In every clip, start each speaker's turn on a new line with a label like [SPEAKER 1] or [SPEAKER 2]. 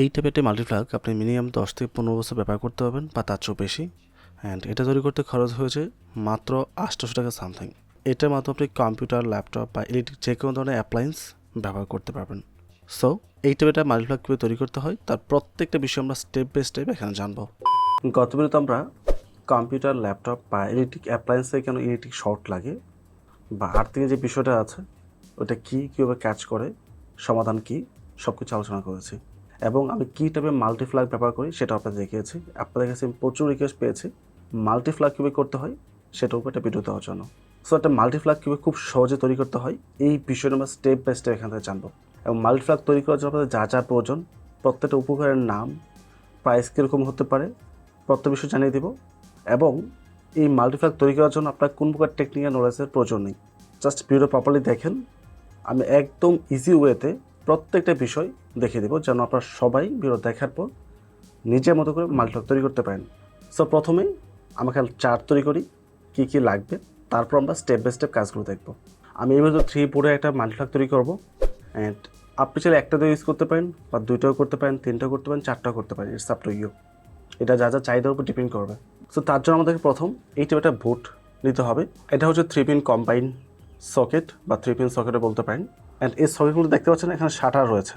[SPEAKER 1] এই টাইপের একটি মাল্টিপ্লাগ আপনি মিনিমাম দশ থেকে পনেরো বছর ব্যবহার করতে পারবেন বা তার চেয়েও বেশি। অ্যান্ড এটা তৈরি করতে খরচ হয়েছে মাত্র আটশোশো টাকা সামথিং এটার মাধ্যমে আপনি কম্পিউটার ল্যাপটপ বা ইলেকট্রিক যে কোনো ধরনের অ্যাপ্লায়েন্স ব্যবহার করতে পারবেন। সো এই টাইপের মাল্টিপ্লাগ কীভাবে তৈরি করতে হয়, তার প্রত্যেকটা বিষয় আমরা স্টেপ বাই স্টেপ এখানে জানব। গত ভিডিওতে আমরা কম্পিউটার ল্যাপটপ বা ইলেকট্রিক অ্যাপ্লায়েন্সে কেন ইলেকট্রিক শর্ট লাগে বা আর্থিংয়ের যে বিষয়টা আছে, ওটা কী, কীভাবে কাজ করে, সমাধান কী সব কিছু আলোচনা করেছি। এবং আমি কী টাইপের মাল্টিফ্লাগ ব্যবহার করি সেটা আপনাদের দেখিয়েছি। আপনাদের কাছে আমি প্রচুর রিকোয়েস্ট পেয়েছি। মাল্টিফ্লাগ কীভাবে করতে হয় সেটার উপর একটা ভিডিও দেওয়ার জন্য। সো একটা মাল্টিফ্লাগ কীভাবে খুব সহজে তৈরি করতে হয় এই বিষয়টা আমরা স্টেপ বাই স্টেপ এখান থেকে জানব। এবং মাল্টিফ্লাগ তৈরি করার জন্য আপনাদের যা যা প্রয়োজন, প্রত্যেকটা উপকারের নাম প্রাইস কীরকম হতে পারে, প্রত্যেক বিষয় জানিয়ে দিব। এবং এই মাল্টিফ্লাগ তৈরি করার জন্য আপনার কোন প্রকার টেকনিক্যাল নলেজের প্রয়োজন নেই। জাস্ট ভিডিও প্রপারলি দেখেন। আমি একদম ইজি ওয়েতে প্রত্যেকটা বিষয় দেখিয়ে দেবো যেন আপনারা সবাই ভিডিও দেখার পর নিজের মতো করে মাল্টিফ্লাগ তৈরি করতে পারেন। সো প্রথমে আমাকে চার্ট তৈরি করি, কী কী লাগবে, তারপর আমরা স্টেপ বাই স্টেপ কাজগুলো দেখব। আমি এই ভিডিও থ্রি পরে একটা মাল্টিফ্লাগ তৈরি করব অ্যান্ড আপনি চাইলে একটা দিয়ে ইউজ করতে পারেন বা দুইটাও করতে পারেন, তিনটাও করতে পারেন, চারটাও করতে পারেন ইটস আপ টু ইউ এটা যা যা চাহিদার উপর ডিপেন্ড করবে। সো তার জন্য আমাদেরকে প্রথম এই টাইপের একটা বুট নিতে হবে। এটা হচ্ছে থ্রি পিন কম্বাইন সকেট বা থ্রি পিন সকেটে বলতে পারেন। অ্যান্ড এই সকেটগুলো দেখতে পাচ্ছেন এখানে শাটার রয়েছে।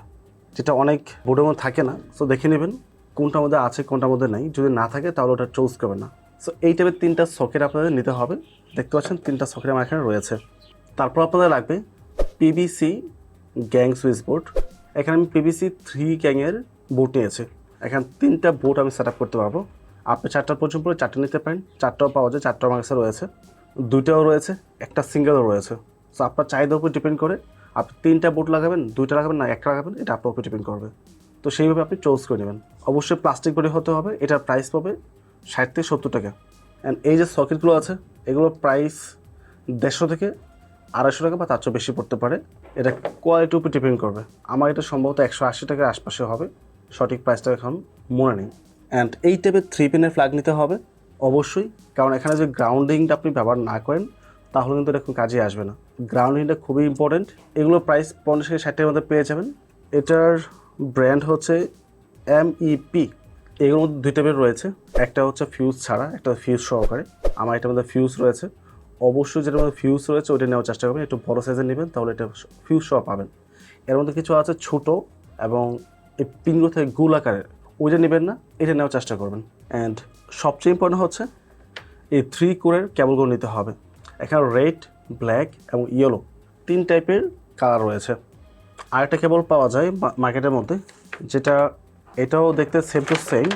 [SPEAKER 1] যেটা অনেক বোর্ডের মধ্যে থাকে না সো দেখে নেবেন কোনটার মধ্যে আছে, কোনটার মধ্যে নেই। যদি না থাকে, তাহলে ওটা চুজ করবেন না। সো এই টাইপের তিনটা সকেট আপনাদের নিতে হবে। দেখতে পাচ্ছেন, তিনটা সকেট আমার এখানে রয়েছে। তারপর আপনাদের লাগবে পিবিসি গ্যাং সুইচ বোর্ড এখানে আমি পিবিসি থ্রি গ্যাংয়ের বোর্ড নিয়েছি। এখানে তিনটা বোর্ড আমি সেট করতে পারব। আপনি চারটা পর্যন্ত চারটে নিতে পারেন। চারটাও পাওয়া যায়, চারটাও আমার কাছে রয়েছে। দুইটাও রয়েছে, একটা সিঙ্গেলও রয়েছে। সো আপনার চাহিদার উপর ডিপেন্ড করে আপনি তিনটা বোর্ড লাগাবেন, দুইটা লাগাবেন না, একটা লাগাবেন, এটা আপনার উপর ডিপেন্ড করবে। তো সেইভাবে আপনি চুজ করে নেবেন। অবশ্যই প্লাস্টিক বডি হতে হবে, এটার প্রাইস পাবে ষাট থেকে সত্তর টাকা। অ্যান্ড এই যে সকেটগুলো আছে, এগুলোর প্রাইস দেড়শো থেকে আড়াইশো টাকা বা তার চেয়ে বেশি পড়তে পারে। এটা কোয়ালিটির উপর ডিপেন্ড করবে। আমার এটা সম্ভবত একশো আশি টাকার আশপাশে হবে। সঠিক প্রাইসটা এখন মনে নেই। অ্যান্ড এই টাইপের থ্রি পিনের ফ্ল্যাগ নিতে হবে, অবশ্যই। কারণ এখানে যে গ্রাউন্ডিংটা আপনি ব্যবহার না করেন তাহলে কিন্তু এটা কাজে আসবে না। গ্রাউন্ডিংটা খুবই ইম্পর্টেন্ট এগুলো প্রাইস পঞ্চাশ থেকে ষাটের মধ্যে পেয়ে যাবেন। এটার ব্র্যান্ড হচ্ছে এমইপি এগুলোর মধ্যে দুই টাইপের রয়েছে। একটা হচ্ছে ফিউজ ছাড়া, একটা ফিউজ সহকারে। আমার এটার মধ্যে ফিউজ রয়েছে। অবশ্যই যেটার মধ্যে ফিউজ রয়েছে, ওইটা নেওয়ার চেষ্টা করবেন। একটু বড় সাইজের নেবেন, তাহলে এটা ফিউজ সহ পাবেন। এর মধ্যে কিছু আছে ছোট এবং এই পিনগুলো থেকে গুল আকারের। ওইটা নেবেন না, এটা নেওয়ার চেষ্টা করবেন। অ্যান্ড সবচেয়ে ইম্পর্টেন্ট হচ্ছে, এই থ্রি কোরের কেবলগুলো নিতে হবে। এখানে রেড ব্ল্যাক এবং ইয়েলো তিন টাইপের কালার রয়েছে। আরেকটা কেবল পাওয়া যায় মার্কেটের মধ্যে, যেটা এটাও দেখতে সেম টু সেম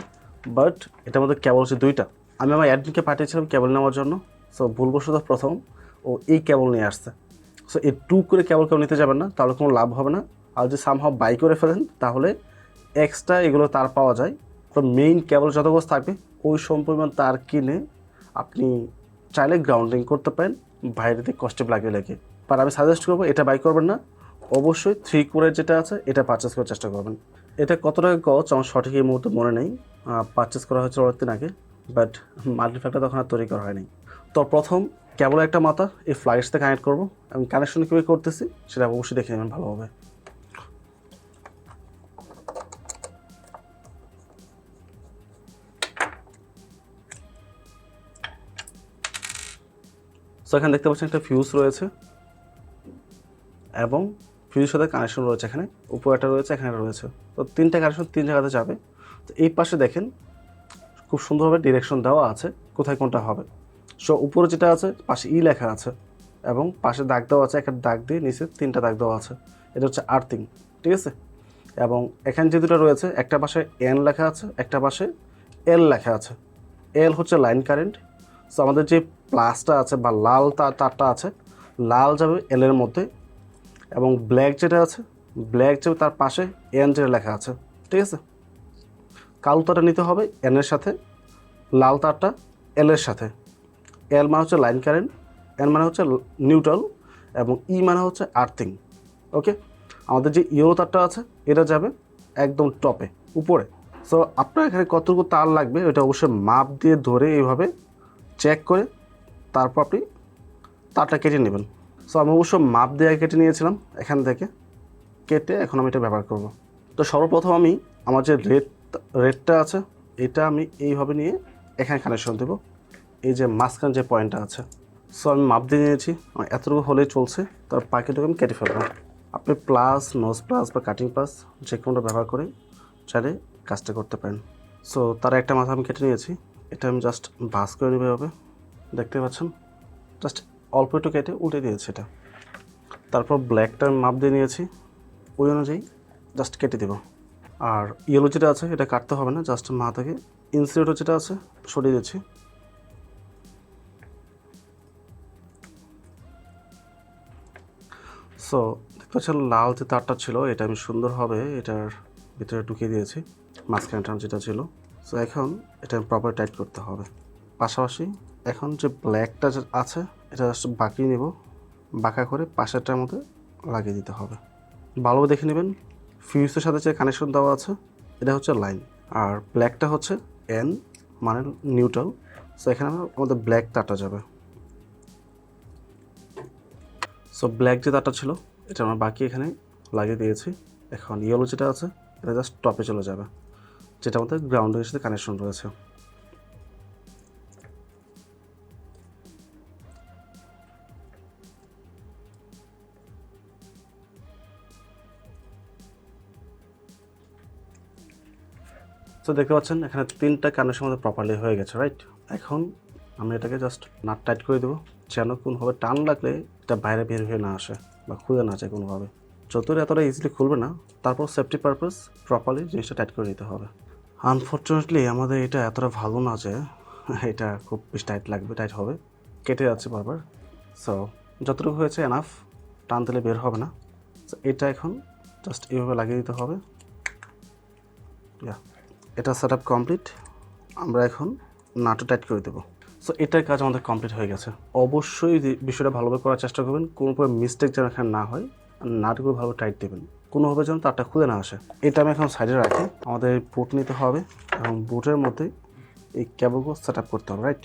[SPEAKER 1] বাট এটার মধ্যে কেবল হচ্ছে দুইটা। আমি আমার অ্যাডমিনকে পাঠিয়েছিলাম কেবল নেওয়ার জন্য সো ভুলবশত প্রথম ও এই কেবল নিয়ে আসছে। সো এই টু করে কেবল কেউ নিতে যাবেন না, তাহলে কোনো লাভ হবে না। আর যদি সামহাও বাই করে ফেলেন, তাহলে এক্সট্রা এগুলো তার পাওয়া যায়। তো মেইন কেবল যত থাকবে, ওই সম পরিমাণ তার কিনে আপনি চাইলে গ্রাউন্ডিং করতে পারেন, বাইরে থেকে কষ্টে লাগিয়ে লাগে বাট আমি সাজেস্ট করব, এটা বাই করবেন না। অবশ্যই থ্রি কোরের যেটা আছে, এটা পারচেস করার চেষ্টা করবেন। এটা কত টাকা গছ আমার সঠিক এই মুহূর্তে মনে নেই। পারচেস করা হয়েছিল অনেকদিন আগে বাট মাল্টিফ্যাক্টর তখন আর তৈরি করা হয়নি। তো প্রথম কেবল একটা মাথা, এই ফ্লাইটস থেকে কানেক্ট করব। এবং কানেকশন কীভাবে করতেছি, সেটা অবশ্যই দেখে নেবেন ভালোভাবে সো এখানে দেখতে পাচ্ছেন একটা ফিউজ রয়েছে এবং ফিউজের সাথে কানেকশন রয়েছে এখানে। উপরে একটা রয়েছে, এখানে রয়েছে। তো তিনটা কানেকশন তিন জায়গাতে যাবে। তো এই পাশে দেখেন খুব সুন্দরভাবে ডিরেকশন দেওয়া আছে কোথায় কোনটা হবে। সো উপরে যেটা আছে, পাশে ই লেখা আছে এবং পাশে দাগ দেওয়া আছে, একটা দাগ দিয়ে নিচে তিনটা দাগ দেওয়া আছে। এটা হচ্ছে আর্থিং ঠিক আছে? এবং এখানে যে দুটো রয়েছে, একটা পাশে এন লেখা আছে, একটা পাশে এল লেখা আছে। এল হচ্ছে লাইন কারেন্ট সো আমাদের যে প্লাসটা আছে বা লাল তার তারটা আছে, লাল যাবে এলের মধ্যে এবং ব্ল্যাক যেটা আছে ব্ল্যাক যাবে তার পাশে এন যেটা লেখা আছে, ঠিক আছে? কালো তারটা নিতে হবে এনের সাথে, লাল তারটা এলের সাথে। এল মানে হচ্ছে লাইন কারেন্ট এন মানে হচ্ছে নিউট্রাল এবং ই মানে হচ্ছে আর্থিং ওকে আমাদের যে ইয়েলো তারটা আছে, এটা যাবে একদম টপে উপরে। সো আপনার এখানে কতটুকু তার লাগবে ওটা অবশ্যই মাপ দিয়ে ধরে এইভাবে চেক করে তারপর আপনি তারটা কেটে নেবেন। সো আমি অবশ্য মাপ দিয়ে কেটে নিয়েছিলাম এখান থেকে। কেটে এখন আমি এটা ব্যবহার করব। তো সর্বপ্রথম আমি আমার যে রেড রেডটা আছে, এটা আমি এইভাবে নিয়ে এখানে কানেকশন দেবো। এই যে মাঝখানে যে পয়েন্টটা আছে। সো আমি মাপ দিয়ে নিয়েছি। এতটুকু হলেই চলছে। তার পাখিটুকু আমি কেটে ফেলব। আপনি প্লাস নোজ প্লাস বা কাটিং প্লাস যে কোনোটা ব্যবহার করে চাইলে কাজটা করতে পারেন। সো তার একটা মাথা আমি কেটে নিয়েছি। এটা আমি জাস্ট বাস করে নেবে হবে দেখতে পাচ্ছেন? জাস্ট অল্প একটু কেটে উল্টে দিয়েছি এটা। তারপর ব্ল্যাকটা আমি মাপ দিয়ে নিয়েছি। ওই অনুযায়ী জাস্ট কেটে দেবো। আর ইয়েলো যেটা আছে, এটা কাটতে হবে না। জাস্ট মা থেকে ইনসিলেটর যেটা আছে, সরিয়ে দিচ্ছি। সো দেখতে পাচ্ছেন, লাল যে তারটা ছিল, এটা আমি সুন্দরভাবে এটার ভিতরে ঢুকিয়ে দিয়েছি। মাঝখানটা যেটা ছিল। সো এখন এটা প্রপার টাইট করতে হবে। পাশাপাশি এখন যে ব্ল্যাকটা আছে, এটা জাস্ট বাঁকিয়ে নেব। বাঁকা করে পাশেরটার মধ্যে লাগিয়ে দিতে হবে। ভালো দেখে নেবেন ফিউজের সাথে যে কানেকশন দেওয়া আছে, এটা হচ্ছে লাইন আর ব্ল্যাকটা হচ্ছে এন মানে নিউট্রাল সো এখানে আমাদের ব্ল্যাক তারটা যাবে। সো ব্ল্যাক যে তারটা ছিল, এটা আমরা বাকি এখানে লাগিয়ে দিয়েছি। এখন ইয়েলো যেটা আছে, এটা জাস্ট টপে চলে যাবে। যেটা আমাদের গ্রাউন্ডের সাথে কানেকশন রয়েছে। তো দেখতে পাচ্ছেন, এখানে তিনটা কানেকশন আমাদের প্রপারলি হয়ে গেছে রাইট এখন আমি এটাকে জাস্ট নাট টাইট করে দেবো, যেন কোনোভাবে টান লাগলে এটা বাইরে বের হয়ে না আসে বা খুলে না যায় কোনোভাবে। যতই এতটা ইজিলি খুলবে না, তারপর সেফটি পারপাস প্রপারলি জিনিসটা টাইট করে দিতে হবে। আনফর্চুনেটলি আমাদের এটা এতটা ভালো না যে এটা খুব বেশি টাইট লাগবে টাইট হবে। কেটে যাচ্ছে বারবার। সো যতটুকু হয়েছে এনাফ টান দিলে বের হবে না। এটা এখন জাস্ট এইভাবে লাগিয়ে দিতে হবে। এটা সেট আপ কমপ্লিট আমরা এখন নাটু টাইট করে দেবো। সো এটার কাজ আমাদের কমপ্লিট হয়ে গেছে। অবশ্যই বিষয়টা ভালোভাবে করার চেষ্টা করবেন। কোনো মিস্টেক যেন এখানে না হয়। নাটগুলো ভালো টাইট দেবেন। কোনোভাবে যেন তারটা খুলে না আসে। এটা আমি এখন সাইডে রাখি। আমাদের বুট নিতে হবে এবং বুটের মধ্যে এই ক্যাবলগুলো সেট করতে হবে রাইট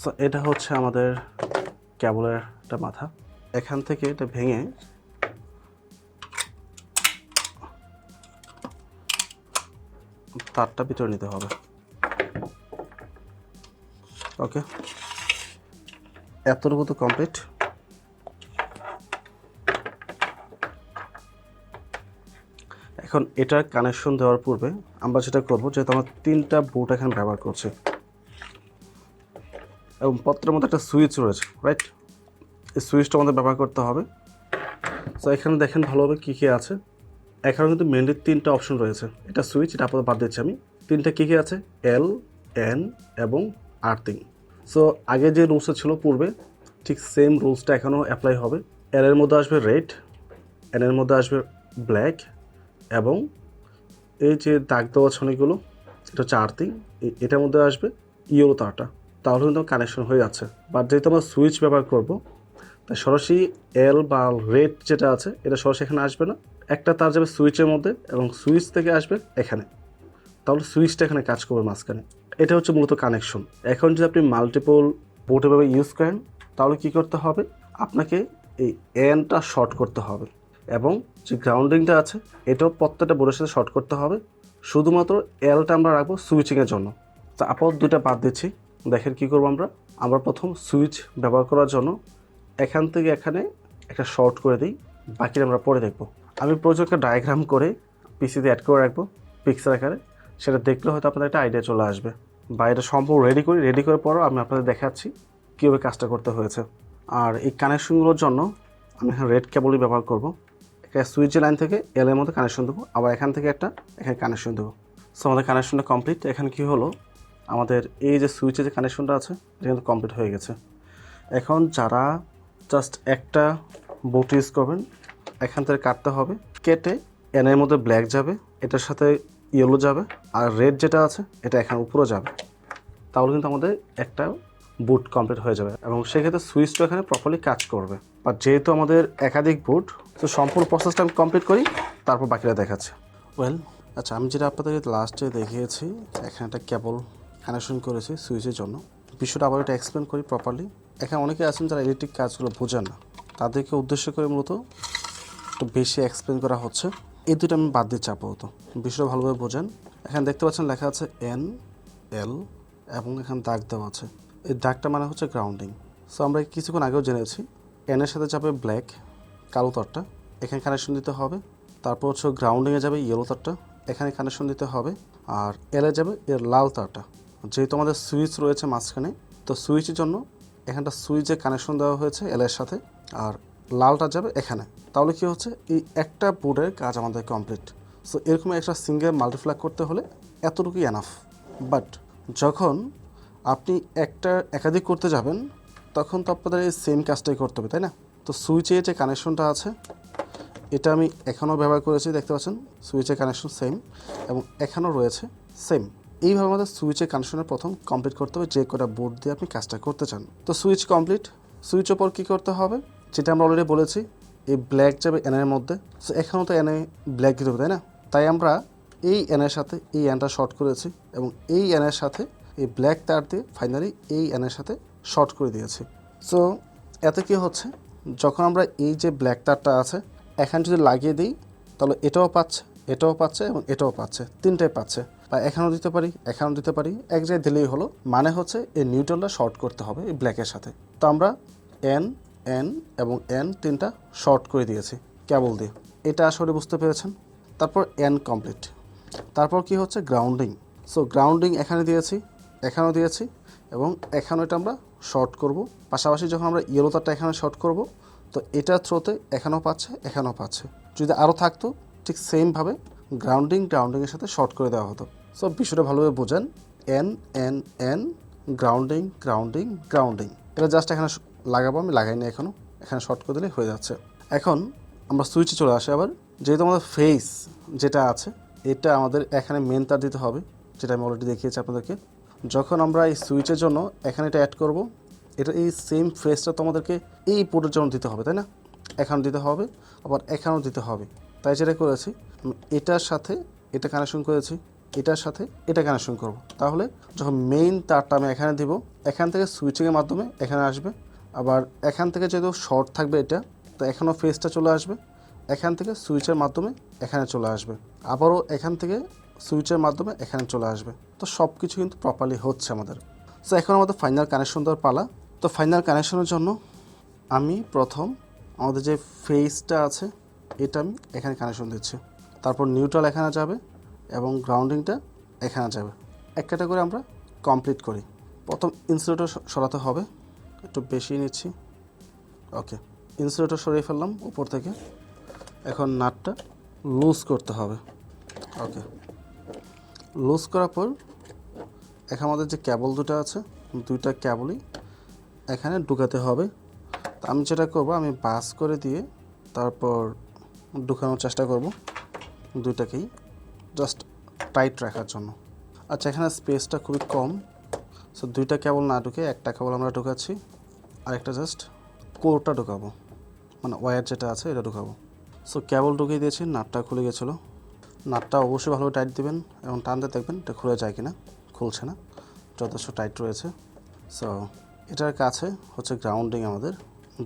[SPEAKER 1] সো এটা হচ্ছে আমাদের ক্যাবলের একটা মাথা। এখান থেকে এটা ভেঙে তারটা ভিতরে নিতে হবে। ওকে এতটুকু তো কমপ্লিট এখন এটার কানেকশন দেওয়ার পূর্বে আমরা যেটা করব যেহেতু আমরা তিনটা বুট এখানে ব্যবহার করছি। এবং পত্রের মধ্যে একটা সুইচ রয়েছে রাইট এই সুইচটা আমাদের ব্যবহার করতে হবে। তো এখানে দেখেন ভালোভাবে কী কী আছে। এখানে কিন্তু মেনলি তিনটা অপশন রয়েছে। এটা সুইচ এটা আপাতত বাদ দিচ্ছি আমি। তিনটা কী কী আছে? এল এন এবং আর্থিং সো আগে যে রুলসটা ছিল পূর্বে, ঠিক সেম রুলসটা এখনও অ্যাপ্লাই হবে। এল এর মধ্যে আসবে রেড এন এর মধ্যে আসবে ব্ল্যাক এবং এই যে দাগ দেওয়া ছনিগুলো, এটা হচ্ছে আর্থিং এটার মধ্যে আসবে ইয়েলো তারটা। তাহলে কিন্তু কানেকশন হয়ে যাচ্ছে। বাট যেহেতু আমরা সুইচ ব্যবহার করব, তাই সরাসরি এল বা রেড যেটা আছে, এটা সরাসরি এখানে আসবে না। একটা তার যাবে সুইচের মধ্যে এবং সুইচ থেকে আসবে এখানে। তাহলে সুইচটা এখানে কাজ করবে মাঝখানে। এটা হচ্ছে মূলত কানেকশন এখন যদি আপনি মাল্টিপল বোর্ডেভাবে ইউজ করেন, তাহলে কি করতে হবে? আপনাকে এই এনটা শর্ট করতে হবে এবং যে গ্রাউন্ডিংটা আছে, এটাও প্রত্যেকটা বোর্ডের সাথে শর্ট করতে হবে। শুধুমাত্র এলটা আমরা রাখব সুইচিংয়ের জন্য। তো আপাতত দুইটা বাদ দিচ্ছি। দেখেন কি করব আমরা? আমরা প্রথম সুইচ ব্যবহার করার জন্য এখান থেকে এখানে একটা শর্ট করে দিই। বাকিটা আমরা পরে দেখব। আমি প্রয়োজনকে ডায়াগ্রাম করে পিসিতে অ্যাড করে রাখব পিক্সেল আকারে। সেটা দেখলে হয়তো আপনাদের একটা আইডিয়া চলে আসবে। বা এটা সম্পূর্ণ রেডি করি রেডি করে পরও আমি আপনাদের দেখাচ্ছি কীভাবে কাজটা করতে হয়েছে। আর এই কানেকশনগুলোর জন্য আমি এখানে রেড কেবলই ব্যবহার করব। একটা সুইচের লাইন থেকে এল এর মধ্যে কানেকশন দেবো, আবার এখান থেকে একটা এখানে কানেকশন দেবো। সো আমাদের কানেকশনটা কমপ্লিট এখানে কী হলো? আমাদের এই যে সুইচের যে কানেকশনটা আছে, এটা কিন্তু কমপ্লিট হয়ে গেছে। এখন যারা জাস্ট একটা বোট ইউজ করবেন, এখান থেকে কাটতে হবে। কেটে এনের মধ্যে ব্ল্যাক যাবে। এটার সাথে ইয়েলো যাবে আর রেড যেটা আছে, এটা এখানে উপরে যাবে। তাহলে কিন্তু আমাদের একটা বুট কমপ্লিট হয়ে যাবে এবং সেক্ষেত্রে সুইচটা এখানে প্রপারলি কাজ করবে। আর যেহেতু আমাদের একাধিক বুট তো সম্পূর্ণ প্রসেসটা আমি কমপ্লিট করি, তারপর বাকিটা দেখাচ্ছে। ওয়েল আচ্ছা আমি যেটা আপনাদের লাস্টে দেখিয়েছি, এখানে একটা কেবল কানেকশন করেছি সুইচের জন্য। বিষয়টা আবার এটা এক্সপ্লেন করি প্রপারলি এখানে অনেকে আছেন যারা ইলেকট্রিক কাজগুলো বোঝেন না। তাদেরকে উদ্দেশ্য করে মূলত একটু বেশি এক্সপ্লেন করা হচ্ছে। এই দুটো আমি বাদ দিচ্ছি আপাতত বিষয়টা ভালোভাবে বোঝেন। এখানে দেখতে পাচ্ছেন লেখা আছে এন এল এবং এখানে দাগ দেওয়া আছে। এই দাগটা মানে হচ্ছে গ্রাউন্ডিং সো আমরা কিছুক্ষণ আগেও জেনেছি এনের সাথে যাবে ব্ল্যাক কালো তারটা। এখানে কানেকশন দিতে হবে। তারপর হচ্ছে গ্রাউন্ডিংয়ে যাবে ইয়েলো তারটা। এখানে কানেকশন দিতে হবে। আর এলে যাবে এর লাল তারটা। যেহেতু আমাদের সুইচ রয়েছে মাঝখানে, তো সুইচের জন্য এখানটা সুইচে কানেকশন দেওয়া হয়েছে এলের সাথে। আর লালটা যাবে এখানে। তাহলে কি হচ্ছে? এই একটা বোর্ডের কাজ আমাদের কমপ্লিট সো এরকম একটা সিঙ্গেল মাল্টিপ্লাগ করতে হলে এতটুকুই এনাফ বাট যখন আপনি একটা একাধিক করতে যাবেন, তখন তো আপনাদের এই সেম কাজটাই করতে হবে, তাই না? তো সুইচে যে কানেকশনটা আছে, এটা আমি এখনও ব্যবহার করেছি, দেখতে পাচ্ছেন? সুইচের কানেকশন সেম এবং এখানেও রয়েছে সেম এইভাবে আমাদের সুইচের কানেকশনের প্রথম কমপ্লিট করতে হবে, যে কটা বোর্ড দিয়ে আপনি কাজটা করতে চান। তো সুইচ কমপ্লিট সুইচ ওপর কী করতে হবে? যেটা আমরা অলরেডি বলেছি, এই ব্ল্যাক যাবে এনের মধ্যে। সো এখানেও তো এনে ব্ল্যাক দিতে হবে তাই না? তাই আমরা এই এনের সাথে এই এনটা শর্ট করেছি এবং এই এনের সাথে এই ব্ল্যাক তার দিয়ে ফাইনালি এই এনের সাথে শর্ট করে দিয়েছি। সো এতে কি হচ্ছে? যখন আমরা এই যে ব্ল্যাক তারটা আছে, এখানে যদি লাগিয়ে দিই, তাহলে এটাও পাচ্ছে এটাও পাচ্ছে এবং এটাও পাচ্ছে, তিনটাই পাচ্ছে। বা এখানেও দিতে পারি, এখানেও দিতে পারি, এক জায়গায় দিলেই হলো। মানে হচ্ছে এই নিউট্রালটা শর্ট করতে হবে এই ব্ল্যাকের সাথে। তো আমরা এন এন এবং এন তিনটা শর্ট করে দিয়েছি কেবল দিয়ে। এটা আসলে বুঝতে পেরেছেন? তারপর এন কমপ্লিট তারপর কি হচ্ছে? গ্রাউন্ডিং সো গ্রাউন্ডিং এখানে দিয়েছি, এখানেও দিয়েছি এবং এখানে এটা আমরা শর্ট করব। পাশাপাশি যখন আমরা ইয়েলো তারটা এখানে শর্ট করব, তো এটার থ্রোতে এখানেও পাচ্ছে এখানেও পাচ্ছে। যদি আরও থাকতো, ঠিক সেমভাবে গ্রাউন্ডিং গ্রাউন্ডিংয়ের সাথে শর্ট করে দেওয়া হতো। সো বিষয়টা ভালোভাবে বোঝেন। N N N grounding grounding grounding এটা জাস্ট এখানে লাগাবো, আমি লাগাইনি এখনও এখানে। শর্ট করে দিলে হয়ে যাচ্ছে। এখন আমরা সুইচে চলে আসি আবার। যেহেতু আমাদের ফেস যেটা আছে, এটা আমাদের এখানে মেন তার দিতে হবে, যেটা আমি অলরেডি দেখিয়েছি আপনাদেরকে। যখন আমরা এই সুইচের জন্য এখানে এটা অ্যাড করব, এটা এই সেম ফেসটা তো আমাদেরকে এই পোর্টের জন্য দিতে হবে, তাই না? এখানে দিতে হবে, আবার এখানেও দিতে হবে। তাই যেটা করেছি এটার সাথে এটা কানেকশন করেছি, এটার সাথে এটা কানেকশন করব। তাহলে যখন মেইন তারটা আমি এখানে দিব, এখান থেকে সুইচিংয়ের মাধ্যমে এখানে আসবে। আবার এখান থেকে যেহেতু শর্ট থাকবে এটা, তো এখানেও ফেসটা চলে আসবে। এখান থেকে সুইচের মাধ্যমে এখানে চলে আসবে। আবারও এখান থেকে সুইচের মাধ্যমে এখানে চলে আসবে। তো সব কিছু কিন্তু প্রপারলি হচ্ছে আমাদের। সো এখন আমাদের ফাইনাল কানেকশন দেওয়ার পালা। তো ফাইনাল কানেকশনের জন্য আমি প্রথম আমাদের যে ফেসটা আছে, এটা আমি এখানে কানেকশন দিচ্ছি। তারপর নিউট্রাল এখানে যাবে এবং গ্রাউন্ডিংটা এখানে যাবে। একটা করে আমরা কমপ্লিট করি। প্রথম ইনসুলেটর সরাতে হবে। একটু বেশি নিচ্ছি। ওকে ইনসুলেটর সরিয়ে ফেললাম উপর থেকে। এখন নাটটা লুজ করতে হবে। ওকে লুজ করার পর এখন আমাদের যে ক্যাবল দুটো আছে, দুইটা ক্যাবলই এখানে ঢুকাতে হবে। তো আমি যেটা করব, আমি বাস করে দিয়ে তারপর ঢুকানোর চেষ্টা করব দুইটাকেই জাস্ট টাইট রাখার জন্য। আচ্ছা এখানে স্পেসটা খুবই কম। সো দুইটা কেবল না ঢুকে একটা কেবল আমরা ঢুকাচ্ছি। আরেকটা জাস্ট কোরটা ঢুকাবো। মানে ওয়্যার যেটা আছে এটা ঢুকাবো। সো কেবল ঢুকিয়ে দিয়েছি, নাটটা খুলে গেছিল। নাটটা অবশ্যই ভালোভাবে টাইট দিবেন এবং টানতে দেখবেন এটা খুলে যায় কিনা, খুলছে না, যথেষ্ট টাইট রয়েছে। সো এটার কাছে হচ্ছে গ্রাউন্ডিং আমাদের,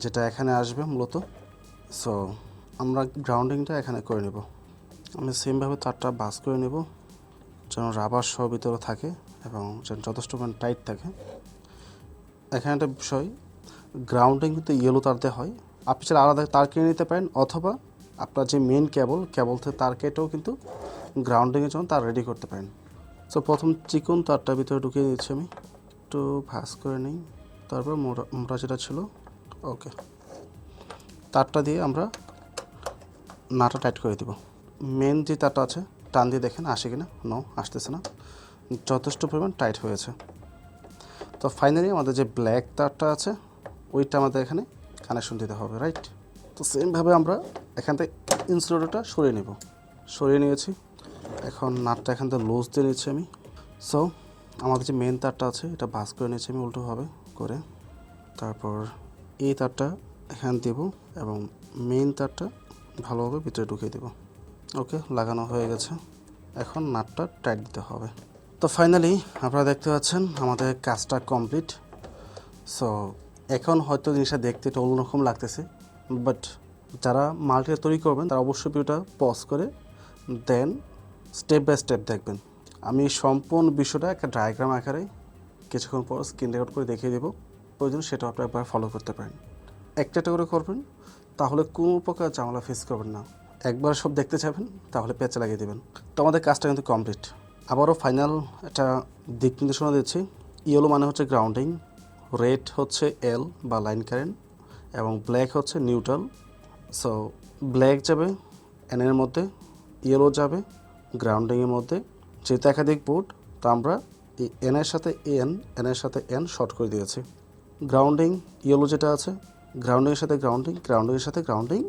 [SPEAKER 1] যেটা এখানে আসবে মূলত। সো আমরা গ্রাউন্ডিংটা এখানে করে নেব। আমি সেমভাবে তারটা বাস করে নেব, যেন রাবার সহ ভিতরে থাকে এবং যেন যথেষ্ট টাইট থাকে। এখানে একটা বিষয় গ্রাউন্ডিং কিন্তু ইয়েলো তার হয়। আপনি চাইলে আলাদা তার কিনে নিতে পারেন অথবা আপনার যে মেন কেবল কেবল থেকে তার কেটেও কিন্তু গ্রাউন্ডিংয়ের জন্য তার রেডি করতে পারেন। সো প্রথম চিকন তারটার ভিতরে ঢুকিয়ে দিচ্ছি আমি। একটু ভাস করে নিই। তারপর মোটা যেটা ছিল ওকে তারটা দিয়ে আমরা নাটা টাইট করে দিব। মেন যে তারটা আছে, টান দিয়ে দেখেন আসে কিনা? নো আসতেছে না। যথেষ্ট পরিমাণ টাইট হয়েছে। তো ফাইনালি আমাদের যে ব্ল্যাক তারটা আছে ওইটা আমাদের এখানে কানেকশন দিতে হবে রাইট তো সেমভাবে আমরা এখান থেকে ইনসুলেটরটা সরিয়ে নেব। সরিয়ে নিয়েছি। এখন নাটটা এখান থেকে লুজ দিয়ে নিচ্ছি আমি। সো আমাদের যে মেন তারটা আছে, এটা বাস করে নিয়েছি আমি উল্টোভাবে করে। তারপর এই তারটা এখান দেব এবং মেন তারটা ভালোভাবে ভিতরে ঢুকিয়ে দেব। ওকে লাগানো হয়ে গেছে। এখন নাটটা টাইট দিতে হবে। তো ফাইনালি আপনারা দেখতে পাচ্ছেন আমাদের কাজটা কমপ্লিট সো এখন হয়তো জিনিসটা দেখতে একটু অন্যরকম লাগতেছে বাট যারা মাল্টিটা তৈরি করবেন, তারা অবশ্যই ভিডিওটা পজ করে দেন স্টেপ বাই স্টেপ দেখবেন। আমি সম্পূর্ণ বিষয়টা একটা ডায়াগ্রাম আকারে কিছুক্ষণ পর স্ক্রিন রেকর্ড করে দেখিয়ে দেবো। প্রয়োজন সেটা আপনি একবার ফলো করতে পারেন। একটা একটা করে করবেন, তাহলে কোনো প্রকার ঝামেলা ফেস করবেন না। একবার সব দেখতে চাবেন তাহলে পেঁচে লাগিয়ে দেবেন। তো আমাদের কাজটা কিন্তু কমপ্লিট আবারও ফাইনাল একটা দিক নির্দেশনা দিচ্ছি। ইয়েলো মানে হচ্ছে গ্রাউন্ডিং রেড হচ্ছে এল বা লাইন কারেন্ট এবং ব্ল্যাক হচ্ছে নিউট্রাল সো ব্ল্যাক যাবে এন এর মধ্যে ইয়েলো যাবে গ্রাউন্ডিংয়ের মধ্যে। যেহেতু একাধিক বোর্ড তো আমরা এই এন এর সাথে এন এন এর সাথে এন শর্ট করে দিয়েছি। গ্রাউন্ডিং ইয়েলো যেটা আছে গ্রাউন্ডিংয়ের সাথে গ্রাউন্ডিং গ্রাউন্ডিংয়ের সাথে গ্রাউন্ডিং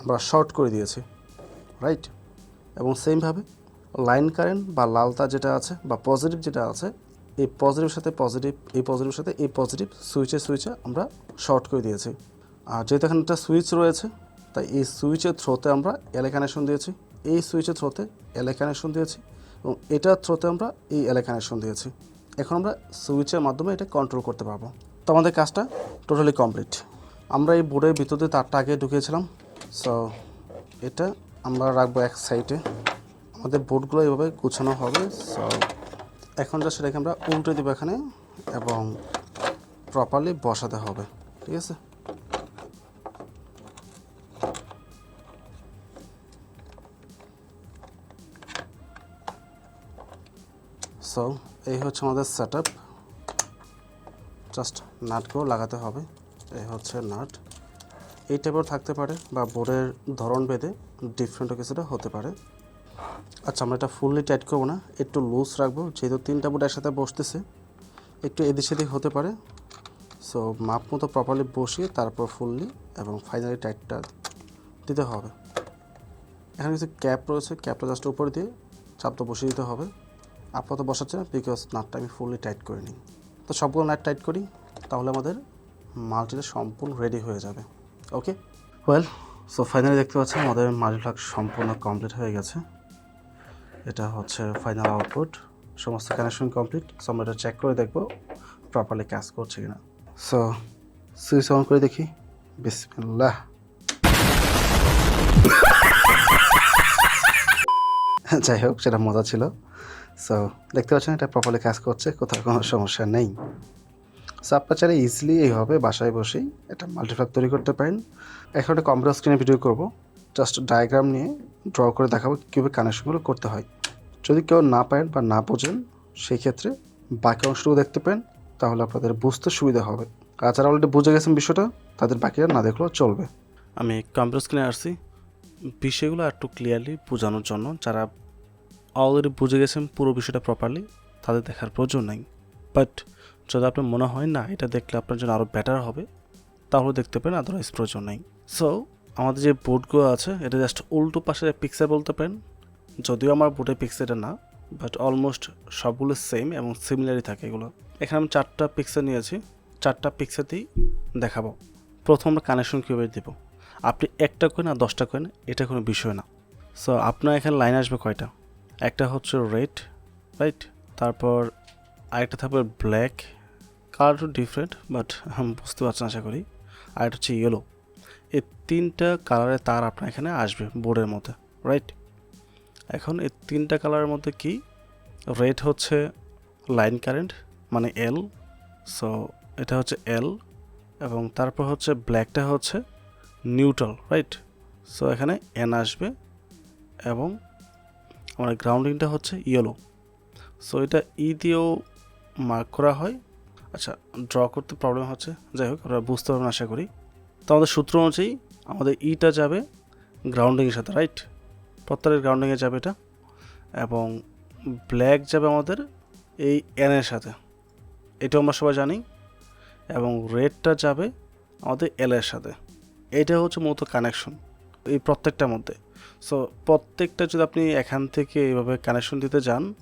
[SPEAKER 1] আমরা শর্ট করে দিয়েছি রাইট এবং সেমভাবে লাইন কারেন্ট বা লাল তার যেটা আছে বা পজিটিভ যেটা আছে এই পজিটিভের সাথে পজিটিভ এই পজিটিভের সাথে এই পজিটিভ সুইচে সুইচে আমরা শর্ট করে দিয়েছি। আর যেহেতু এখানে একটা সুইচ রয়েছে, তাই এই সুইচের থ্রোতে আমরা এলে কানেকশন দিয়েছি। এই সুইচের থ্রোতে এলে কানেকশন দিয়েছি এবং এটার থ্রোতে আমরা এই এলে কানেকশন দিয়েছি। এখন আমরা সুইচের মাধ্যমে এটা কন্ট্রোল করতে পারব। তো আমাদের কাজটা টোটালি কমপ্লিট আমরা এই বোর্ডের ভিতর দিয়ে তারটা আগে ঢুকিয়েছিলাম। সো এটা আমরা রাখব এক সাইডে আমাদের বোর্ডগুলো এভাবে গুছানো হবে। সো এখন যা সেটাকে আমরা উল্টে দেবো এখানে এবং প্রপারলি বসাতে হবে, ঠিক আছে? সো এই হচ্ছে আমাদের সেট আপ জাস্ট নাটকেও লাগাতে হবে। এই হচ্ছে নাট এই টাইপের থাকতে পারে বা বোর্ডের ধরন ভেদে ডিফারেন্টও কিছুটা হতে পারে। আচ্ছা আমরা এটা ফুললি টাইট করব না, একটু লুজ রাখব, যেহেতু তিনটা বোর্ড একসাথে বসতেছে, একটু এদিক সেদিক হতে পারে। সো মাপ মতো প্রপারলি বসিয়ে তারপর ফুললি এবং ফাইনালি টাইটটা দিতে হবে। এখানে কিছু ক্যাপ রয়েছে ক্যাপটা জাস্ট উপরে দিয়ে চাপটা বসিয়ে দিতে হবে। আপাতত বসাচ্ছে না বিকজ নাটটা আমি ফুললি টাইট করে নিই। তো সবগুলো নাট টাইট করি, তাহলে আমাদের মাল্টিটা সম্পূর্ণ রেডি হয়ে যাবে। ওকে ওয়েল সো ফাইনালি দেখতে পাচ্ছি আমাদের মাল্টিপ্লাক সম্পূর্ণ কমপ্লিট হয়ে গেছে। এটা হচ্ছে ফাইনাল আউটপুট সমস্ত কানেকশন কমপ্লিট সো আমরা এটা চেক করে দেখব প্রপারলি কাজ করছে কিনা। সো সুইচ অন করে দেখি। বিসমিল্লাহ। যাই হোক, সেটা মজা ছিল। সো দেখতে পাচ্ছেন এটা প্রপারলি কাজ করছে, কোথাও কোনো সমস্যা নেই। সো আপনার চাইলে ইজিলি এইভাবে বাসায় বসেই এটা মাল্টিপ্লাক তৈরি করতে পারেন। এখন একটা কম্পিউটার স্ক্রিনে ভিডিও করব। জাস্ট ডায়াগ্রাম নিয়ে ড্র করে দেখাবো কীভাবে কানেকশনগুলো করতে হয়। যদি কেউ না পারেন বা না বোঝেন সেই ক্ষেত্রে বাকি অংশটুকু দেখতে পারেন, তাহলে আপনাদের বুঝতে সুবিধা হবে। আর যারা অলরেডি বুঝে গেছেন বিষয়টা, তাদের বাকিরা না দেখলেও চলবে। আমি কম্পিউটার স্ক্রিনে আসছি। বিষয়গুলো একটু ক্লিয়ারলি বোঝানোর জন্য, যারা অলরেডি বুঝে গেছেন পুরো বিষয়টা প্রপারলি তাদের দেখার প্রয়োজন নেই। বাট যদি আপনার মনে হয়, না, এটা দেখলে আপনার জন্য আরও বেটার হবে, তাহলে দেখতে পারেন আদারওয়াইজ প্রয়োজন নেই। সো আমাদের যে বোর্ডগুলো আছে, এটা জাস্ট উল্টো পাশে পিকচার বলতে পারেন। যদিও আমার বোর্ডের পিক্সেলটা না বাট অলমোস্ট সবগুলো সেম এবং সিমিলারই থাকে এগুলো। এখানে আমি চারটা পিক্সেল নিয়েছি, চারটা পিক্সেলতেই দেখাবো। প্রথম আমরা কানেকশন কীভাবে দেবো? আপনি একটা করেন আর দশটা করেন এটা কোনো বিষয় না। সো আপনার এখানে লাইন আসবে কয়টা? একটা হচ্ছে রেড রাইট তারপর আরেকটা থাকবে ব্ল্যাক কালার ডিফারেন্ট বাট বুঝতে পারছেন আশা করি। আর একটা হচ্ছে ইয়েলো এই তিনটা কালারের তার আপনার এখানে আসবে বোর্ডের মধ্যে রাইট এখন এই তিনটা কালারের মধ্যে কি? রেড হচ্ছে লাইন কারেন্ট মানে এল সো এটা হচ্ছে এল এবং তারপর হচ্ছে ব্ল্যাকটা হচ্ছে নিউট্রাল রাইট সো এখানে এন আসবে এবং আমার গ্রাউন্ডিংটা হচ্ছে ইয়েলো সো এটা ই দিয়েও মার্ক করা হয়। আচ্ছা ড্র করতে প্রবলেম হচ্ছে, যাই হোক আপনারা বুঝতে পারবেন আশা করি। তো আমাদের সূত্র অনুযায়ী আমাদের ইটা যাবে গ্রাউন্ডিংয়ের সাথে রাইট প্রত্যেকের গ্রাউন্ডিংয়ে যাবে এটা এবং ব্ল্যাক যাবে আমাদের এই এনের সাথে। এটাও আমরা সবাই জানি এবং রেডটা যাবে আমাদের এল এর সাথে। এটা হচ্ছে মূলত কানেকশন এই প্রত্যেকটার মধ্যে। সো প্রত্যেকটা যদি আপনি এখান থেকে এইভাবে কানেকশন দিতে যান,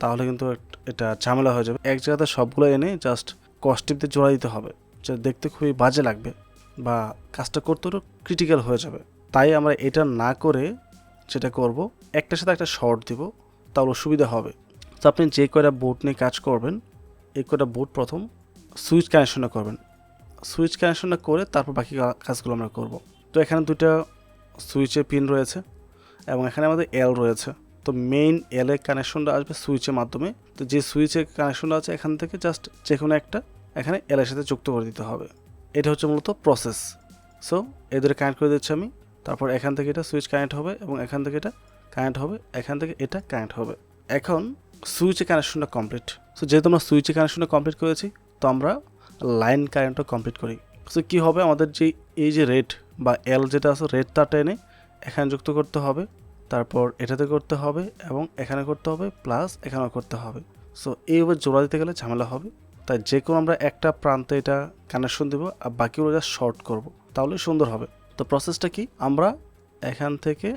[SPEAKER 1] তাহলে কিন্তু এটা ঝামেলা হয়ে যাবে। এক জায়গাতে সবগুলো এনে জাস্ট কস্টিপতে জোড়া দিতে হবে। যা দেখতে খুবই বাজে লাগবে। বা কাজটা করতে হলেও ক্রিটিক্যাল হয়ে যাবে। তাই আমরা এটা না করে যেটা করব, একটার সাথে একটা শর্ট দিব, তাহলে সুবিধা হবে। তো আপনি যে কয়টা বোর্ড নিয়ে কাজ করবেন, এই কয়টা বোর্ড প্রথম সুইচ কানেকশনটা করবেন। সুইচ কানেকশনটা করে তারপর বাকি কাজগুলো আমরা করব। তো এখানে দুইটা সুইচের পিন রয়েছে এবং এখানে আমাদের এল রয়েছে। তো মেইন এল কানেকশনটা আসবে সুইচের মাধ্যমে। তো যে সুইচের কানেকশনটা আছে এখান থেকে জাস্ট যে কোনো একটা এখানে এলের সাথে যুক্ত করে দিতে হবে। এটা হচ্ছে মূলত প্রসেস সো এদের কানেক্ট করে দিচ্ছি আমি। তারপর এখান থেকে এটা সুইচ কানেক্ট হবে এবং এখান থেকে এটা কানেক্ট হবে, এখান থেকে এটা কানেক্ট হবে। এখন সুইচে কানেকশনটা কমপ্লিট সো যেহেতু আমরা সুইচে কানেকশনটা কমপ্লিট করেছি, তো আমরা লাইন কারেন্টটা কমপ্লিট করি। সো কী হবে? আমাদের যে, এই যে রেড বা এল যেটা আছে রেড তারটা এনে এখানে যুক্ত করতে হবে, তারপর এটাতে করতে হবে এবং এখানে করতে হবে প্লাস এখানেও করতে হবে। সো এইভাবে জোড়া দিতে গেলে ঝামেলা হবে। তাই যে কোনো আমরা একটা প্রান্তে এটা কানেকশন দেবো আর বাকিগুলো যা শর্ট করব, তাহলে সুন্দর হবে তো প্রসেসটা কি আমরা এখান থেকে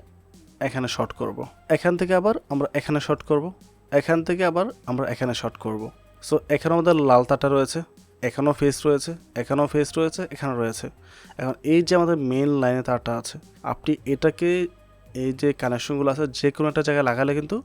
[SPEAKER 1] এখানে শর্ট করব। এখান থেকে আবার আমরা এখানে শর্ট করব। এখান থেকে আবার আমরা এখানে শর্ট করব। সো এখানে আমাদের লাল তারটা রয়েছে, এখানেও ফেস রয়েছে, এখানেও ফেস রয়েছে এখানে রয়েছে এখন এই যে আমাদের মেন লাইনে তারটা আছে, আপনি এটাকে এই যে কানেকশনগুলো আছে, যে কোনো একটা জায়গায় লাগালে কিন্তু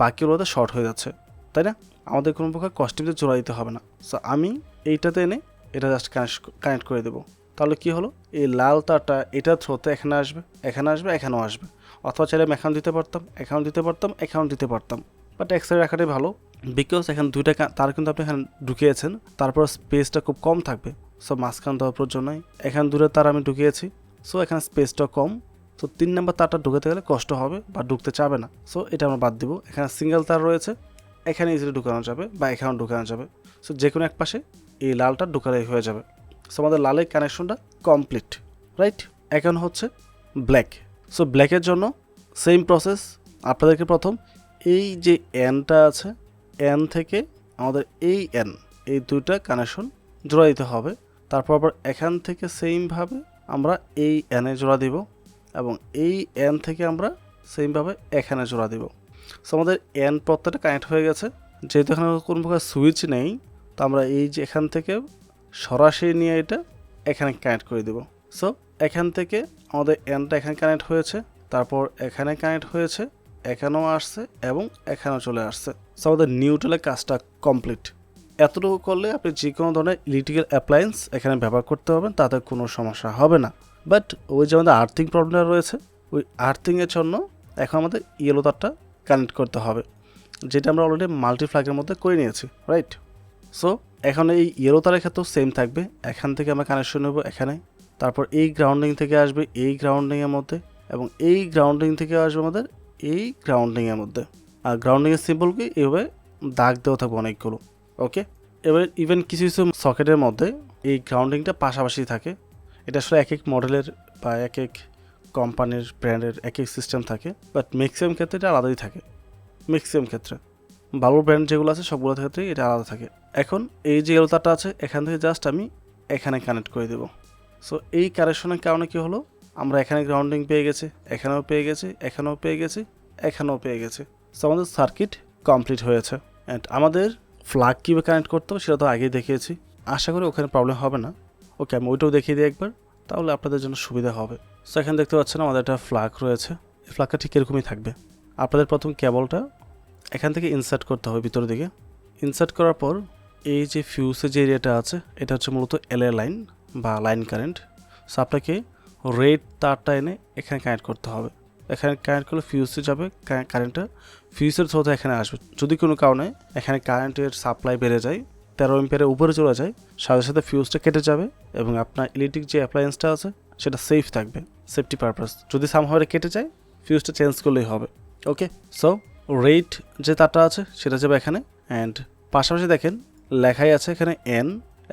[SPEAKER 1] বাকিগুলোতে শর্ট হয়ে যাচ্ছে তাই না? আমাদের কোনো প্রকার কস্টিংতে জোড়া দিতে হবে না। সো আমি এইটাতে এনে এটা জাস্ট কানেক্ট কানেক্ট করে দেবো। তাহলে কি হলো? এই লাল তারটা এটা থ্রোতে এখানে আসবে এখানে আসবে, এখানেও আসবে। অথবা চাইলে আমি এখানে দিতে পারতাম এখানে দিতে পারতাম, এখানেও দিতে পারতাম। বাট এক সাইড রাখাটাই ভালো বিকজ এখানে দুইটা তার কিন্তু আপনি এখানে ঢুকিয়েছেন, তারপর স্পেসটা খুব কম থাকবে। সো মাঝখান দেওয়ার প্রয়োজন নয় এখানে দূরে তার আমি ঢুকিয়েছি। সো এখানে স্পেসটা কম। তো তিন নম্বর তারটা ঢুকাতে গেলে কষ্ট হবে বা ঢুকতে চাবে না। সো এটা আমরা বাদ দিব। এখানে সিঙ্গেল তার রয়েছে। এখানে ইজিলি ঢুকানো যাবে বা এখানেও ঢুকানো যাবে। সো যে কোনো এক পাশে এই লালটা ঢুকালে হয়ে যাবে। সো আমাদের লালের কানেকশনটা কমপ্লিট রাইট এখন হচ্ছে ব্ল্যাক সো ব্ল্যাকের জন্য সেম প্রসেস আপনাদেরকে প্রথম এই যে এনটা আছে এন থেকে আমাদের এই এন এই দুইটা কানেকশন জোড়া দিতে হবে। তারপর আবার এখান থেকে সেমভাবে আমরা এই এনে জোড়া দিব এবং এই এন থেকে আমরা সেমভাবে এখানে জোড়া দিব। সো আমাদের এন পথটা কানেক্ট হয়ে গেছে। যেহেতু এখানে কোনো প্রকার সুইচ নেই, তো আমরা এই যে এখান থেকে সরাসরি নিয়ে এটা এখানে কানেক্ট করে দেব। সো এখান থেকে আমাদের এনটা এখানে কানেক্ট হয়েছে, তারপর এখানে কানেক্ট হয়েছে, এখানেও আসছে এবং এখানেও চলে আসছে। সো আমাদের নিউট্রালের কাজটা কমপ্লিট এতটুকু করলে আপনি যে কোনো ধরনের ইলেকট্রিক্যাল অ্যাপ্লায়েন্স এখানে ব্যবহার করতে পারবেন, তাতে কোনো সমস্যা হবে না। বাট ওই যে আমাদের আর্থিং প্রবলেমটা রয়েছে, ওই আর্থিংয়ের জন্য এখন আমাদের ইয়েলো তারটা কানেক্ট করতে হবে, যেটা আমরা অলরেডি মাল্টিফ্ল্যাগের মধ্যে করে নিয়েছি রাইট সো এখন এই ইয়েলো তারের ক্ষেত্রেও সেম থাকবে, এখান থেকে আমরা কানেকশন নেব এখানে, তারপর এই গ্রাউন্ডিং থেকে আসবে এই গ্রাউন্ডিংয়ের মধ্যে, এবং এই গ্রাউন্ডিং থেকে আসবে আমাদের এই গ্রাউন্ডিংয়ের মধ্যে। আর গ্রাউন্ডিংয়ের সিম্বলকে এইভাবে দাগ দেওয়া থাকবে অনেকগুলো ওকে এবার ইভেন কিছু কিছু সকেটের মধ্যে এই গ্রাউন্ডিংটা পাশাপাশি থাকে, এটা আসলে এক এক মডেলের বা এক এক কোম্পানির ব্র্যান্ডের এক এক সিস্টেম থাকে বাট ম্যাক্সিমাম ক্ষেত্রে এটা আলাদাই থাকে। ম্যাক্সিমাম ক্ষেত্রে। ভালো ব্র্যান্ড যেগুলো আছে সবগুলোর ক্ষেত্রেই এটা আলাদা থাকে। এখন এই যে এলো তারটা আছে, এখান থেকে জাস্ট আমি এখানে কানেক্ট করে দেবো। সো এই কানেকশনের কারণে কী হলো? আমরা এখানে গ্রাউন্ডিং পেয়ে গেছি, এখানেও পেয়ে গেছি, এখানেও পেয়ে গেছি, এখানেও পেয়ে গেছি। সো আমাদের সার্কিট কমপ্লিট হয়েছে। অ্যান্ড আমাদের ফ্লাগ কীভাবে কানেক্ট করতে হবে সেটা তো আগেই দেখিয়েছি। আশা করি ওখানে প্রবলেম হবে না। ওকে আমি ওইটাও দেখিয়ে দিই একবার। তাহলে আপনাদের জন্য সুবিধা হবে। সো এখানে দেখতে পাচ্ছেন আমাদের একটা ফ্লাগ রয়েছে। এই ফ্লাগটা ঠিক এরকমই থাকবে। আপনাদের প্রথম কেবলটা এখান থেকে ইনসার্ট করতে হবে ভিতরের দিকে। ইনসার্ট করার পর এই যে ফিউজের যে এরিয়াটা আছে, এটা হচ্ছে মূলত এল লাইন বা লাইন কারেন্ট সো আপনাকে রেড তারটা এনে এখানে কানেক্ট করতে হবে। এখানে কানেক্ট করলে ফিউজে যাবে কারেন্টটা ফিউজের থ্রোতে এখানে আসবে। যদি কোনো কারণে এখানে কারেন্টের সাপ্লাই বেড়ে যায় তেরো এম্পিয়ারের উপরে চলে যায়, সাথে সাথে ফিউজটা কেটে যাবে এবং আপনার ইলেকট্রিক যে অ্যাপ্লায়েন্সটা আছে, সেটা সেফ থাকবে সেফটি পারপাস যদি সামহাওয়ারে কেটে যায় ফিউজটা চেঞ্জ করলেই হবে ওকে সো রেট যে তারটা আছে, সেটা যাবে এখানে অ্যান্ড পাশাপাশি দেখেন, লেখাই আছে এখানে এন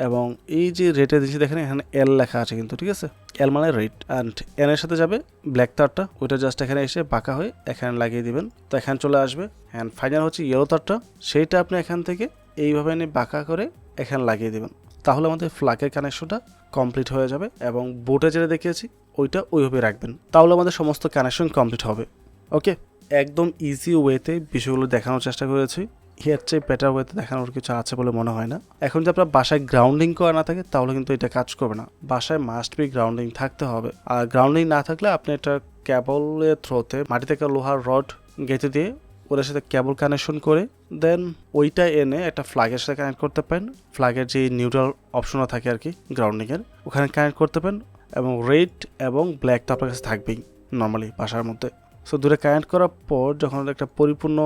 [SPEAKER 1] এবং এই যে রেটে দিচ্ছি দেখেন, এখানে এল লেখা আছে কিন্তু, ঠিক আছে? এল মানে রেট অ্যান্ড এন এর সাথে যাবে ব্ল্যাক তারটা, ওইটা জাস্ট এখানে এসে বাঁকা হয়ে এখানে লাগিয়ে দিবেন, তো এখানে চলে আসবে অ্যান্ড ফাইনাল হচ্ছে ইয়েলো তারটা, সেইটা আপনি এখান থেকে এইভাবে এনে বাঁকা করে এখানে লাগিয়ে দেবেন। তাহলে আমাদের ফ্ল্যাগের কানেকশনটা কমপ্লিট হয়ে যাবে এবং বোটে যেটা দেখিয়েছি, ওইটা ওইভাবে রাখবেন। তাহলে আমাদের সমস্ত কানেকশন কমপ্লিট হবে। ওকে একদম ইজি ওয়েতে বিষয়গুলো দেখানোর চেষ্টা করেছি। এর চেয়ে বেটার ওয়েতে দেখানোর কিছু আছে বলে মনে হয় না। এখন যদি আপনার বাসায় গ্রাউন্ডিং করা না থাকে, তাহলে কিন্তু এটা কাজ করবে না। বাসায় মাস্ট বি গ্রাউন্ডিং থাকতে হবে। আর গ্রাউন্ডিং না থাকলে আপনি এটা ক্যাবলের থ্রোতে মাটি থেকে লোহার রড গেঁথে দিয়ে ওদের সাথে কেবল কানেকশন করে দেন ওইটা এনে একটা ফ্ল্যাগের সাথে কানেক্ট করতে পারেন। ফ্ল্যাগের যে নিউট্রাল অপশনও থাকে আর কি গ্রাউন্ডিংয়ের ওখানে কানেক্ট করতে পারেন এবং রেড এবং ব্ল্যাক তো আপনার কাছে থাকবেই নর্মালি বাসার মধ্যে। সো দূরে কানেক্ট করার পর যখন একটা পরিপূর্ণ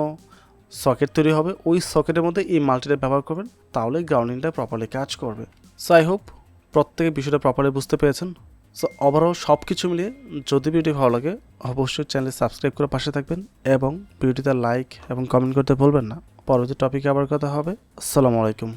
[SPEAKER 1] সকেট তৈরি হবে, ওই সকেটের মধ্যে এই মাল্টিটা ব্যবহার করবেন তাহলে গ্রাউন্ডিংটা প্রপারলি কাজ করবে। সো আই হোপ প্রত্যেকে বিষয়টা প্রপারলি বুঝতে পেরেছেন। সো ওভারঅল সব কিছু মিলিয়ে যদি ভিডিও ভালো লাগে, অবশ্যই চ্যানেল সাবস্ক্রাইব করে পাশে থাকবেন এবং ভিডিওতে লাইক এবং কমেন্ট করতে ভুলবেন না। পরবর্তী টপিকে আবার কথা হবে। আসসালামু আলাইকুম